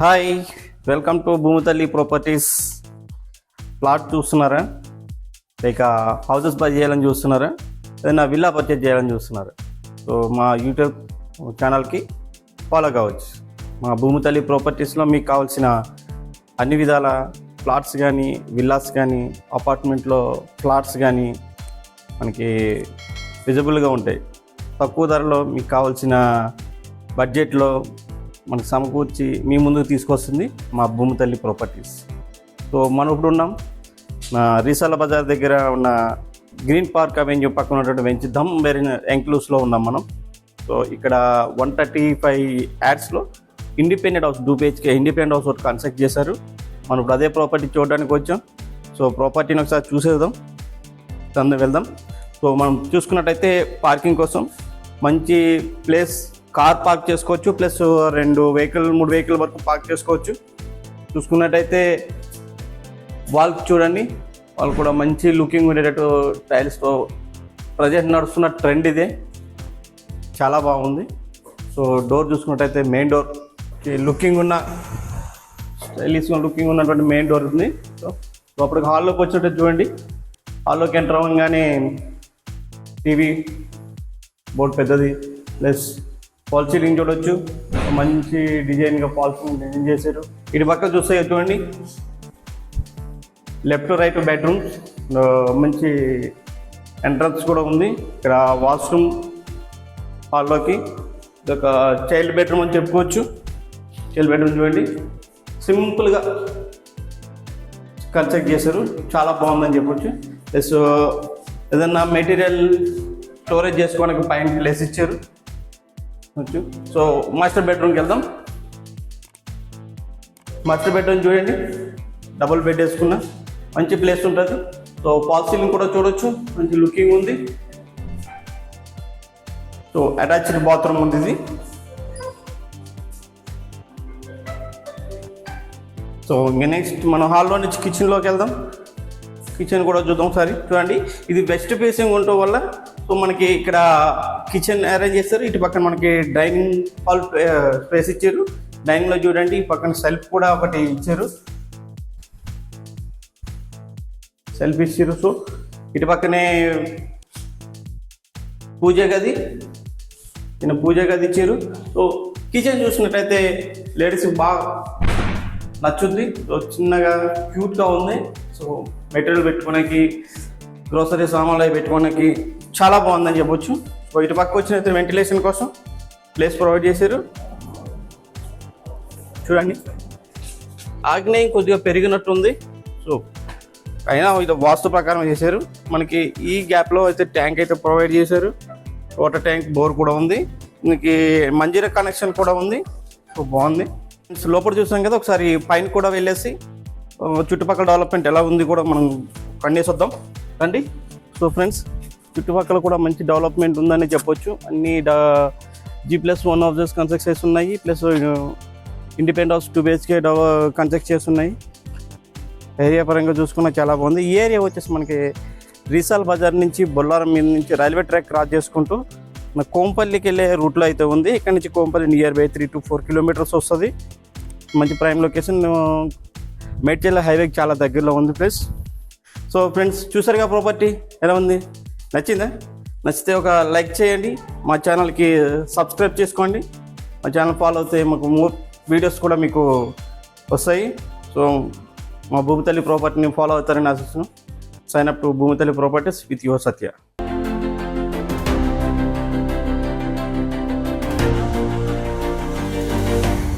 Hi welcome to Bhoomithalli properties. Plot చూస్తున్నారా? లేక houses by చేయాలని చూస్తున్నారా? ఏదైనా విల్లా పర్చేజ్ చేయాలని చూస్తున్నారా? సో మా యూట్యూబ్ ఛానల్కి ఫాలో కావచ్చు. మా భూమితల్లి ప్రాపర్టీస్లో మీకు కావాల్సిన అన్ని విధాల ప్లాట్స్ కానీ విల్లాస్ కానీ అపార్ట్మెంట్లో ఫ్లాట్స్ కానీ మనకి విజిబుల్గా ఉంటాయి. తక్కువ ధరలో మీకు కావాల్సిన బడ్జెట్లో మనకు సమకూర్చి మీ ముందుకు తీసుకొస్తుంది మా భూమి తల్లి ప్రాపర్టీస్ సో మనం ఇప్పుడు ఉన్నాం రీసాల బజార్ దగ్గర ఉన్న గ్రీన్ పార్క్ అవెన్యూ పక్కన ఉన్నటువంటి వెంచి దమ్ వెరిన ఎంక్లూస్లో ఉన్నాం మనం. సో ఇక్కడ one thirty five యాడ్స్లో independent house two independent house ఒకటి కన్స్ట్రక్ట్ చేశారు. మనం ఇప్పుడు అదే ప్రాపర్టీ చూడడానికి వచ్చాం. సో ప్రాపర్టీని ఒకసారి చూసేద్దాం. తొందర వెళ్దాం. సో మనం చూసుకున్నట్టయితే పార్కింగ్ కోసం మంచి ప్లేస్ కార్ పార్క్ చేసుకోవచ్చు ప్లస్ రెండు వెహికల్ మూడు వెహికల్ వరకు పార్క్ చేసుకోవచ్చు. చూసుకున్నట్టయితే వాళ్ళకి చూడండి వాళ్ళు కూడా మంచి లుకింగ్ ఉండేటట్టు టైల్స్తో ప్రజెంట్ నడుస్తున్న ట్రెండ్ ఇదే. చాలా బాగుంది. సో డోర్ చూసుకున్నట్టయితే మెయిన్ డోర్. లుకింగ్ ఉన్న స్టైలిష్ లుకింగ్ ఉన్నటువంటి మెయిన్ డోర్ ఉంది. సో అప్పటికి హాల్లోకి వచ్చినట్టు చూడండి. హాల్లోకి ఎంటర్ అవ్వగానే టీవీ బోర్డు పెద్దది ప్లస్ ఫాల్ సీలింగ్ చూడొచ్చు మంచి డిజైన్గా ఫాల్ సీలింగ్ డిజైన్ చేశారు. ఇటు పక్క చూస్తే చూడండి. లెఫ్ట్ రైట్ బెడ్రూమ్ మంచి ఎంట్రన్స్ కూడా ఉంది. ఇక్కడ వాష్రూమ్ హాల్లోకి ఇదొక చైల్డ్ బెడ్రూమ్ అని చెప్పుకోవచ్చు. చైల్డ్ బెడ్రూమ్ చూడండి. సింపుల్గా కన్స్ట్రక్ట్ చేశారు. చాలా బాగుందని చెప్పొచ్చు. ప్లస్ ఏదన్నా మెటీరియల్ స్టోరేజ్ చేసుకోవడానికి పైన ప్లేస్ ఇచ్చారు. సో మాస్టర్ బెడ్రూమ్కి వెళ్దాం మాస్టర్ బెడ్రూమ్ చూడండి. డబుల్ బెడ్ వేసుకున్నా. మంచి ప్లేస్ ఉంటుంది. సో పాల్ సీలింగ్ కూడా చూడొచ్చు. మంచి లుకింగ్ ఉంది. సో అటాచ్డ్ బాత్రూమ్ ఉంది ఇది. సో నెక్స్ట్ మనం హాల్లో నుంచి కిచెన్లోకి వెళ్దాం. కిచెన్ కూడా చూద్దాం ఒకసారి. చూడండి. ఇది వెస్ట్ ఫేసింగ్ ఉండటం వల్ల సో మనకి ఇక్కడ కిచెన్ అరేంజ్ చేస్తారు. ఇటు పక్కన మనకి డైనింగ్ హాల్ స్పేస్ ఇచ్చారు. డైనింగ్లో చూడండి ఈ పక్కన సెల్ఫ్ కూడా ఒకటి ఇచ్చారు. సెల్ఫ్ ఇచ్చారు. సో ఇటు పక్కనే పూజ గది. నేను పూజ గది ఇచ్చారు. సో కిచెన్ చూసినట్టయితే లేడీస్ బాగా నచ్చుద్ది. సో చిన్నగా క్యూట్గా ఉంది. సో మెటీరియల్ పెట్టుకోవడానికి గ్రోసరీ సామాన్లు అవి పెట్టుకోవడానికి చాలా బాగుందని చెప్పొచ్చు. సో ఇటు పక్క వచ్చిన వెంటిలేషన్ కోసం ప్లేస్ ప్రొవైడ్ చేశారు. చూడండి. ఆగ్నేయం కొద్దిగా పెరిగినట్టుంది. సో అయినా ఇది వాస్తు ప్రకారం చేశారు. మనకి ఈ గ్యాప్లో అయితే ట్యాంక్ అయితే ప్రొవైడ్ చేశారు. వాటర్ ట్యాంక్ బోర్ కూడా ఉంది. మనకి మంజీరా కనెక్షన్ కూడా ఉంది. సో బాగుంది. లోపల చూసాం కదా ఒకసారి పైన కూడా వెళ్ళేసి చుట్టుపక్కల డెవలప్మెంట్ ఎలా ఉంది కూడా మనం కన్నేసి వద్దాం. రండి సో ఫ్రెండ్స్ చుట్టుపక్కల కూడా మంచి డెవలప్మెంట్ ఉందని చెప్పొచ్చు. అన్ని G plus one of this construct ఉన్నాయి. Plus independent house two BHK construct చేస్తున్నాయి ఏరియా పరంగా చూసుకున్నా చాలా బాగుంది. ఈ ఏరియా వచ్చేసి మనకి రీసాల్ బజార్ నుంచి బొల్లారం మీద నుంచి రైల్వే ట్రాక్ క్రాస్ చేసుకుంటూ మన కోంపల్లికి వెళ్ళే రూట్లో అయితే ఉంది. ఇక్కడ నుంచి Kompally near by three to four kilometres వస్తుంది. మంచి ప్రైమ్ లొకేషన్ మేడ్చల్ హైవేకి చాలా దగ్గరలో ఉంది ప్లస్ సో ఫ్రెండ్స్ చూసారుగా ప్రాపర్టీ? ఎలా ఉంది? నచ్చిందా? నచ్చితే ఒక లైక్ చేయండి. మా ఛానల్కి సబ్స్క్రైబ్ చేసుకోండి. మా ఛానల్ ఫాలో అవుతే మాకు మోర్ వీడియోస్ కూడా మీకు వస్తాయి. సో మా భూమితల్లి ప్రాపర్టీని ఫాలో అవుతారని ఆశిస్తున్నాం. Sign up to Bhoomithalli properties with your Satya.